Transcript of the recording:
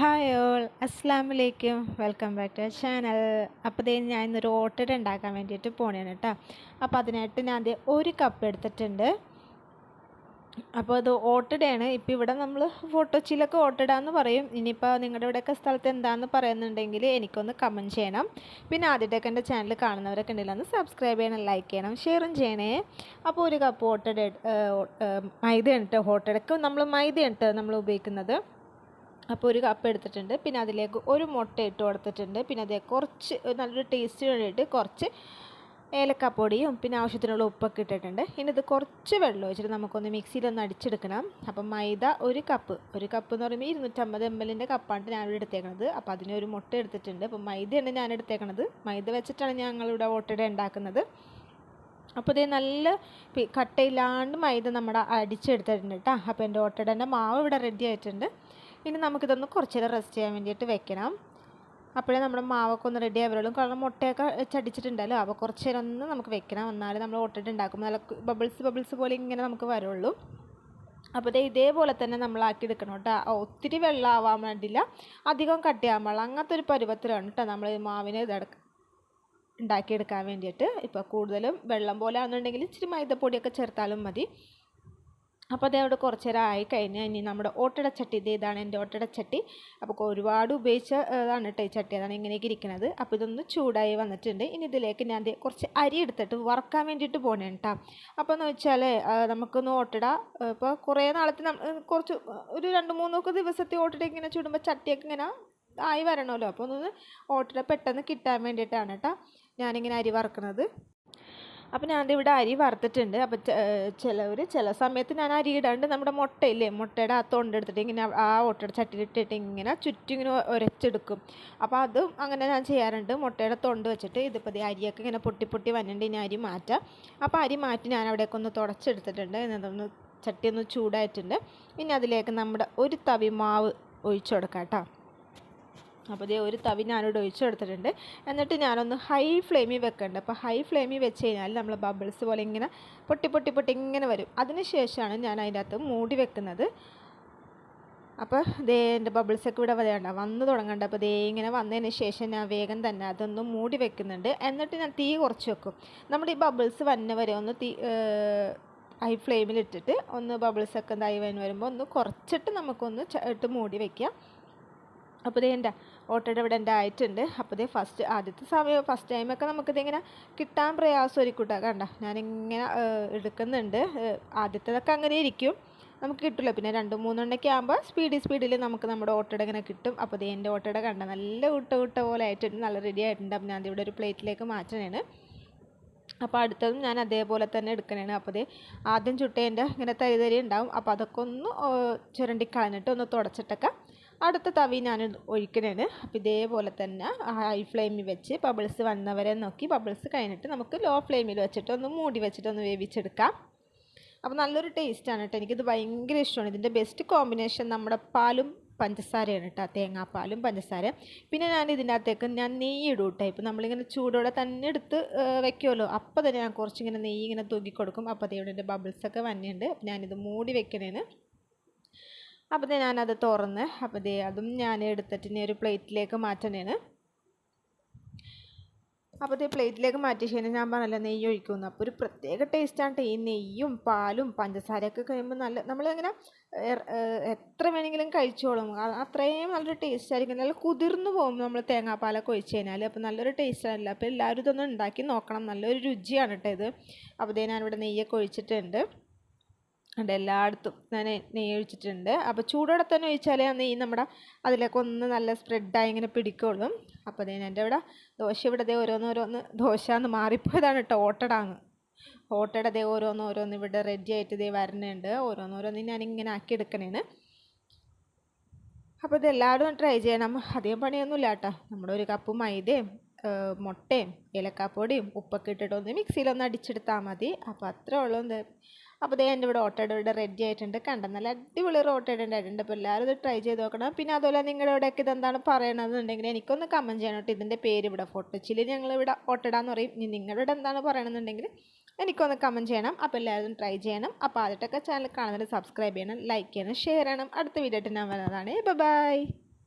Hi all അസ്സാം വലൈക്കും welcome back to channel അപ്പോൾ ദേ ഞാൻ ഇന്നൊരു ഓട്ടട ഉണ്ടാക്കാൻ വേണ്ടിയിട്ട് പോണേണ് കേട്ടോ അപ്പോൾ അതിനായിട്ട് ഞാൻ ദേ ഒരു കപ്പ് എടുത്തിട്ടുണ്ട്. അപ്പോൾ അത് ഓട്ടിടയാണ്. ഇപ്പോൾ ഇവിടെ നമ്മൾ ഫോട്ടോച്ചിലൊക്കെ ഓട്ടട എന്ന് പറയും. ഇനിയിപ്പോൾ നിങ്ങളുടെ ഇവിടെയൊക്കെ സ്ഥലത്ത് എന്താണെന്ന് പറയുന്നുണ്ടെങ്കിൽ എനിക്കൊന്ന് കമന്റ് ചെയ്യണം. പിന്നെ ആദ്യമായിട്ടൊക്കെ എന്റെ ചാനൽ കാണുന്നവരൊക്കെ ഉണ്ടെങ്കിൽ ഒന്ന് സബ്സ്ക്രൈബ് ചെയ്യണം ലൈക്ക് ചെയ്യണം ഷെയറും ചെയ്യണേ. അപ്പോൾ ഒരു കപ്പ് ഓട്ടഡ് മൈദ ഉണ്ട് ഓട്ടടക്ക് നമ്മൾ മൈദ ഉണ്ട് നമ്മൾ ഉപയോഗിക്കുന്നത്. അപ്പോൾ ഒരു കപ്പ് എടുത്തിട്ടുണ്ട്. പിന്നെ അതിലേക്ക് ഒരു മുട്ട ഇട്ട് കൊടുത്തിട്ടുണ്ട്. പിന്നെ അതേ കുറച്ച് നല്ലൊരു ടേസ്റ്റിന് വേണ്ടിയിട്ട് കുറച്ച് ഏലക്കപ്പൊടിയും പിന്നെ ആവശ്യത്തിനുള്ള ഉപ്പൊക്കെ ഇട്ടിട്ടുണ്ട്. ഇനി ഇത് കുറച്ച് വെള്ളം വെച്ചിട്ട് നമുക്കൊന്ന് മിക്സിയിലൊന്ന് അടിച്ചെടുക്കണം. അപ്പം മൈദ ഒരു കപ്പ് ഒരു കപ്പ് എന്ന് പറയുമ്പോൾ ഇരുന്നൂറ്റമ്പത് എം എല്ലിന്റെ കപ്പാണ് ഞാനിവിടെ എടുത്തേക്കണത്. അപ്പോൾ അതിന് ഒരു മുട്ട എടുത്തിട്ടുണ്ട്. അപ്പം മൈദയാണ് ഞാൻ എടുത്തേക്കണത്. മൈദ വെച്ചിട്ടാണ് ഞങ്ങളിവിടെ ഓട്ടയുടെ ഉണ്ടാക്കുന്നത്. അപ്പോൾ ഇതേ നല്ല കട്ടയില്ലാണ്ട് മൈദ നമ്മുടെ അടിച്ചെടുത്തിട്ടുണ്ട് കേട്ടോ അപ്പോൾ എന്റെ ഓട്ടയുടെ മാവ് ഇവിടെ റെഡി ആയിട്ടുണ്ട്. ഇനി നമുക്കിതൊന്ന് കുറച്ച് നേരം റെസ്റ്റ് ചെയ്യാൻ വേണ്ടിയിട്ട് വെക്കണം. അപ്പോഴേ നമ്മുടെ മാവൊക്കെ ഒന്ന് റെഡി ആവുള്ളൂ. കാരണം മുട്ടയൊക്കെ ചടിച്ചിട്ടുണ്ടല്ലോ. അപ്പോൾ കുറച്ച് നേരം ഒന്ന് നമുക്ക് വെക്കണം. എന്നാലേ നമ്മൾ ഓട്ടട ഉണ്ടാക്കുമ്പോൾ നല്ല ബബിൾസ് ബബിൾസ് പോലെ ഇങ്ങനെ നമുക്ക് വരുള്ളൂ. അപ്പോൾ ഇതേ ഇതേപോലെ തന്നെ നമ്മൾ ആക്കി എടുക്കണം കേട്ടോ. ഒത്തിരി വെള്ളം ആവാൻ വേണ്ടില്ല അധികം കട്ടിയാകാൻ പാടില്ല. അങ്ങനത്തെ ഒരു പരുവത്തിലാണ് കേട്ടോ നമ്മൾ മാവിന് ഇതെടുക്കുക ഉണ്ടാക്കിയെടുക്കാൻ വേണ്ടിയിട്ട്. ഇപ്പോൾ കൂടുതലും വെള്ളം പോലെ ആണെന്നുണ്ടെങ്കിൽ ഇച്ചിരി മൈദപ്പൊടിയൊക്കെ ചേർത്താലും മതി. അപ്പോൾ അതേ അവിടെ കുറച്ച് നേരം ആയി കഴിഞ്ഞാൽ ഇനി നമ്മുടെ ഓട്ടടച്ചട്ടി ഇത് ഇതാണ് എന്റെ ഓട്ടടച്ചട്ടി അപ്പോൾ ഒരുപാട് ഉപയോഗിച്ച ഇതാണ് കേട്ടോ ഈ ചട്ടി. അതാണ് ഇങ്ങനെയൊക്കെ ഇരിക്കുന്നത് അപ്പോൾ ഇതൊന്ന് ചൂടായി വന്നിട്ടുണ്ട്. ഇനി ഇതിലേക്ക് ഞാൻ കുറച്ച് അരി എടുത്തിട്ട് വറക്കാൻ വേണ്ടിയിട്ട് പോകണേ കേട്ടോ അപ്പോൾ എന്ന് വെച്ചാൽ നമുക്കൊന്ന് ഓട്ടട ഇപ്പോൾ കുറേ നാളത്തെ കുറച്ച് ഒരു രണ്ട് മൂന്നൊക്കെ ദിവസത്തെ ഓട്ടട ഇങ്ങനെ ചൂടുമ്പോൾ ചട്ടിയൊക്കെ ഇങ്ങനെ ആയി വരണമല്ലോ അപ്പോൾ ഒന്ന് ഓട്ടട പെട്ടെന്ന് കിട്ടാൻ വേണ്ടിയിട്ടാണ് കേട്ടോ ഞാനിങ്ങനെ അരി വറക്കുന്നത് അപ്പോൾ ഞാൻ ഇവിടെ അരി വറുത്തിട്ടുണ്ട്. അപ്പോൾ ചിലവർ ചില സമയത്ത് ഞാൻ അരി ഇടാണ്ട് നമ്മുടെ മുട്ടയില്ലേ മുട്ടയുടെ ആ തൊണ്ടെടുത്തിട്ട് ഇങ്ങനെ ആ ഓട്ടയുടെ ചട്ടിയിലിട്ടിട്ട് ഇങ്ങനെ ചുറ്റും ഇങ്ങനെ ഒരച്ചെടുക്കും. അപ്പോൾ അതും അങ്ങനെ ഞാൻ ചെയ്യാറുണ്ട്. മുട്ടയുടെ തൊണ്ട് വെച്ചിട്ട് ഇതിപ്പോൾ അരിയൊക്കെ ഇങ്ങനെ പൊട്ടി പൊട്ടി വന്നിട്ട് ഇനി അരി മാറ്റാം. അപ്പോൾ അരി മാറ്റി ഞാൻ അവിടേക്ക് ഒന്ന് തുടച്ചെടുത്തിട്ടുണ്ട്. എന്നതൊന്ന് ചട്ടി ഒന്ന് ചൂടായിട്ടുണ്ട്. ഇനി അതിലേക്ക് നമ്മുടെ ഒരു തവി മാവ് ഒഴിച്ചു കൊടുക്കാം കേട്ടോ. അപ്പോൾ ഇതേ ഒരു തവി ഞാനിവിടെ ഒഴിച്ചു കൊടുത്തിട്ടുണ്ട് എന്നിട്ട് ഞാനൊന്ന് ഹൈ ഫ്ലെയിമിൽ വെക്കുന്നുണ്ട് അപ്പോൾ ഹൈ ഫ്ലെയിമിൽ വെച്ച് കഴിഞ്ഞാൽ നമ്മൾ ബബിൾസ് പോലെ ഇങ്ങനെ പൊട്ടി പൊട്ടി പൊട്ടി ഇങ്ങനെ വരും. അതിന് ശേഷമാണ് ഞാൻ അതിന്റെ അകത്ത് മൂടി വെക്കുന്നത്. അപ്പോൾ ദേ എന്റെ ബബിൾസൊക്കെ ഇവിടെ വേണ്ട വന്ന് തുടങ്ങണ്ട. അപ്പോൾ ദേ ഇങ്ങനെ വന്നതിന് ശേഷം ഞാൻ വേഗം തന്നെ അതൊന്ന് മൂടി വെക്കുന്നുണ്ട്. എന്നിട്ട് ഞാൻ തീ കുറച്ച് വെക്കും. നമ്മുടെ ഈ ബബിൾസ് വന്ന വരെ ഒന്ന് തീ ഹൈ ഫ്ലെയിമിൽ ഇട്ടിട്ട് ഒന്ന് ബബിൾസൊക്കെ ഇതായി വരുമ്പോൾ ഒന്ന് കുറച്ചിട്ട് നമുക്കൊന്ന് ഇട്ട് മൂടി വയ്ക്കാം അപ്പോൾ ഇതേ എന്റെ ഓട്ടോയുടെ ഇവിടെ എന്റെ ആയിട്ടുണ്ട്. അപ്പോൾ ഇതേ ഫസ്റ്റ് ആദ്യത്തെ സമയം ഫസ്റ്റ് ടൈമൊക്കെ നമുക്കിതിങ്ങനെ കിട്ടാൻ പ്രയാസം കേട്ടോ കണ്ട? ഞാനിങ്ങനെ എടുക്കുന്നുണ്ട്. ആദ്യത്തേതൊക്കെ അങ്ങനെ ഇരിക്കും. നമുക്ക് കിട്ടില്ല. പിന്നെ രണ്ട് മൂന്നെണ്ണൊക്കെ ആകുമ്പോൾ സ്പീഡിൽ സ്പീഡിൽ നമുക്ക് നമ്മുടെ ഓട്ടോടെ ഇങ്ങനെ കിട്ടും. അപ്പോൾ ഇതേ എന്റെ ഓട്ടോടെ കണ്ട? നല്ല വിട്ട വിട്ട പോലെ ആയിട്ടുണ്ട്. നല്ല റെഡി ആയിട്ടുണ്ട്. അപ്പോൾ ഞാൻ ഇവിടെ ഒരു പ്ലേറ്റിലേക്ക് മാറ്റണേണ് അപ്പോൾ അടുത്തതും ഞാൻ അതേപോലെ തന്നെ എടുക്കണേണ് അപ്പോൾ ഇതേ ആദ്യം ചുട്ടേന്റെ ഇങ്ങനെ തരി തരി ഉണ്ടാവും. അപ്പോൾ അതൊക്കെ ഒന്ന് ചുരണ്ടി കളഞ്ഞിട്ട് ഒന്ന് തുടച്ചിട്ടൊക്കെ അടുത്ത തവി ഞാൻ ഒഴിക്കണേണ്. അപ്പോൾ ഇതേപോലെ തന്നെ ഹൈ ഫ്ലെയിമിൽ വെച്ച് ബബിൾസ് വന്നവരെ നോക്കി ബബിൾസ് കഴിഞ്ഞിട്ട് നമുക്ക് ലോ ഫ്ലെയിമിൽ വെച്ചിട്ട് ഒന്ന് മൂടി വെച്ചിട്ട് ഒന്ന് വേവിച്ചെടുക്കാം. അപ്പോൾ നല്ലൊരു ടേസ്റ്റാണ് കേട്ടോ എനിക്കിത് ഭയങ്കര ഇഷ്ടമാണ് ഇതിന്റെ ബെസ്റ്റ് കോമ്പിനേഷൻ നമ്മുടെ പാലും പഞ്ചസാരയാണ് കേട്ടോ തേങ്ങാപ്പാലും പഞ്ചസാര പിന്നെ ഞാൻ ഇതിന്റെ അകത്തേക്ക് ഞാൻ നെയ്യ് ഇടും കേട്ടോ ഇപ്പോൾ നമ്മളിങ്ങനെ ചൂടോടെ തന്നെ എടുത്ത് വെക്കുമല്ലോ അപ്പോൾ തന്നെ ഞാൻ കുറച്ചിങ്ങനെ നെയ്യ് ഇങ്ങനെ തൂക്കി കൊടുക്കും അപ്പോൾ അതേവിടെ എന്റെ ബബിൾസൊക്കെ വന്നിട്ടുണ്ട്. അപ്പോൾ ഞാനിത് മൂടി വെക്കണേന് അപ്പോൾ ഞാനത് തുറന്ന്. അപ്പോൾ ദേ അതും ഞാൻ എടുത്തിട്ട് ഇനി ഒരു പ്ലേറ്റിലേക്ക് മാറ്റണേന്. അപ്പോൾ ഇത് പ്ലേറ്റിലേക്ക് മാറ്റിയ ശേഷം ഞാൻ പറഞ്ഞല്ലോ നെയ്യ് ഒഴിക്കുന്നു അപ്പോൾ ഒരു പ്രത്യേക ടേസ്റ്റാണ് ഈ നെയ്യും പാലും പഞ്ചസാരയൊക്കെ കഴിയുമ്പോൾ നല്ല നമ്മളിങ്ങനെ എത്ര വേണമെങ്കിലും കഴിച്ചോളും. അത്രയും നല്ലൊരു ടേസ്റ്റ് ആയിരിക്കും. നല്ല കുതിർന്നു പോകും നമ്മൾ തേങ്ങാപ്പാലൊക്കെ ഒഴിച്ച് കഴിഞ്ഞാൽ അപ്പോൾ നല്ലൊരു ടേസ്റ്റ് ടേസ്റ്റാണല്ലോ അപ്പോൾ എല്ലാവരും ഇതൊന്ന് ഉണ്ടാക്കി നോക്കണം. നല്ലൊരു രുചിയാണ് കേട്ടോ ഇത്. അപ്പോൾ ഇതേ ഞാനിവിടെ നെയ്യൊക്കെ ഒഴിച്ചിട്ടുണ്ട്. ഉണ്ട് എല്ലായിടത്തും ഞാൻ നെയ്യ് ഒഴിച്ചിട്ടുണ്ട് അപ്പോൾ ചൂടോടെ തന്നെ ഒഴിച്ചാലേ അന്ന് ഈ നമ്മുടെ അതിലേക്ക് ഒന്ന് നല്ല സ്പ്രെഡായി ഇങ്ങനെ പിടിക്കുള്ളൂ. അപ്പോൾ അതേ എന്റെ ഇവിടെ ദോശ ഇവിടെ ദേ ഓരോന്നോരോന്ന് ദോശ എന്ന് മാറിപ്പോയതാണ് കേട്ടോ ഓട്ടടാന്ന് ഓട്ടയുടെ ദേ ഓരോന്നോരോന്ന് ഓരോന്ന് ഇവിടെ റെഡി ആയിട്ട് ദേ വരണുണ്ട്. ഓരോന്നോരോന്ന് ഞാനിങ്ങനെ ആക്കി എടുക്കണേന് അപ്പോൾ ഇതെല്ലാവരും ട്രൈ ചെയ്യണം. അധികം പണിയൊന്നുമില്ല കേട്ടോ. നമ്മുടെ ഒരു കപ്പ് മൈദയും മുട്ടയും ഏലക്കാപ്പൊടിയും ഉപ്പൊക്കെ ഇട്ടിട്ടൊന്ന് മിക്സിയിലൊന്ന് അടിച്ചെടുത്താൽ മതി. അപ്പോൾ അത്രേ ഉള്ളൂ. അപ്പോൾ ദേ എന്റെ ഇവിടെ ഓട്ടോ ഇവിടെ റെഡി ആയിട്ടുണ്ട്. കണ്ട? നല്ല അടിപൊളി ഓട്ടോയുടെ ഉണ്ടായിട്ടുണ്ട്. അപ്പോൾ എല്ലാവരും ഇത് ട്രൈ ചെയ്ത് നോക്കണം. പിന്നെ അതുപോലെ നിങ്ങളുടെ ഇവിടെയൊക്കെ ഇതെന്താണ് പറയണമെന്നുണ്ടെങ്കിൽ എനിക്കൊന്ന് കമന്റ് ചെയ്യണം കേട്ടോ. ഇതിന്റെ പേര് ഇവിടെ ഫോട്ടോച്ചിൽ ഞങ്ങളിവിടെ ഓട്ടടാന്ന് പറയും. ഇനി നിങ്ങളുടെ എന്താണ് പറയണമെന്നുണ്ടെങ്കിൽ എനിക്കൊന്ന് കമന്റ് ചെയ്യണം. അപ്പോൾ എല്ലാവരും ട്രൈ ചെയ്യണം. അപ്പോൾ ആദ്യമായിട്ടൊക്കെ ചാനൽ കാണുന്നതിന് സബ്സ്ക്രൈബ് ചെയ്യണം ലൈക്ക് ചെയ്യണം ഷെയർ ചെയ്യണം. അടുത്ത വീഡിയോ ആയിട്ട് ഞാൻ വരുന്നതാണ് ബൈ